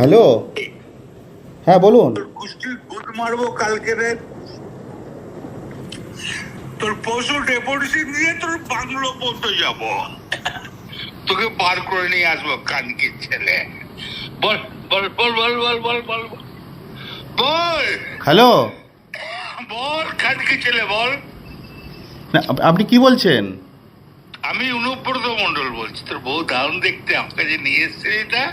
Hello? হ্যাঁ বলুন। মারবো কালকে তোর পশু ডেপুটেশন দিয়ে তোর বাংলো পর্যন্ত যাব। তোকে বার করে নিয়ে আসব কানকি ছেলে। বল বল বল বল বল বল বল বল। বল! হ্যালো? বল কানকি ছেলে বল। না, আপনি কি বলছেন? আমি অনুব্রত মন্ডল বলছি। তোর বউ দারুণ দেখতে আমাকে যে নিয়ে এসছে এটা।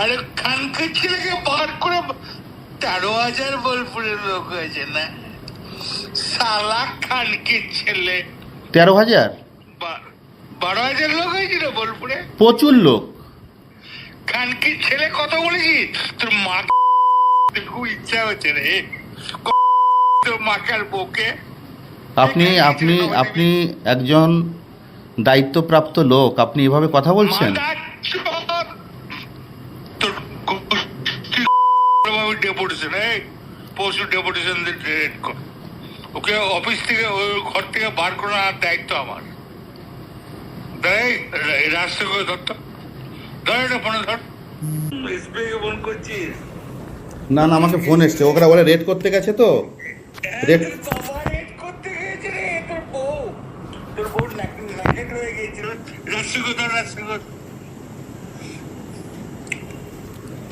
আরে খানকে ছেলেকে বার করে তেরো হাজার বোলপুরের লোক হয়েছে না? সালা খানকে ছেলে। তেরো হাজার? বারো হাজার লোক হয়েছিল বোলপুরে? প্রচুর লোক। খানকি ছেলে কথা বলেছি? তোর মা খুব ইচ্ছা হচ্ছে রে। তোর মাকার বউকে? আপনি আপনি আপনি একজন দায়িত্বপ্রাপ্ত লোক। আপনি এভাবে কথা বলছেন? ডেপুটেশন এই পশু ডেপুটেশন রেড কর। ওকে অফিস থেকে ওই ঘর থেকে বার করে আনার দায়িত্ব আমার। দেখ রাস্তা করে ধরতো ধর এটা ফোনে ধর। ফোন করছিস না না আমাকে ফোন এসছে। ওরা বলে রেড করতে গেছে তো। রেড তোর তোর বউ। তোর বউ ন্যাকেট হয়ে গিয়েছিল। রাস্তা করে ধর রাস্তা করে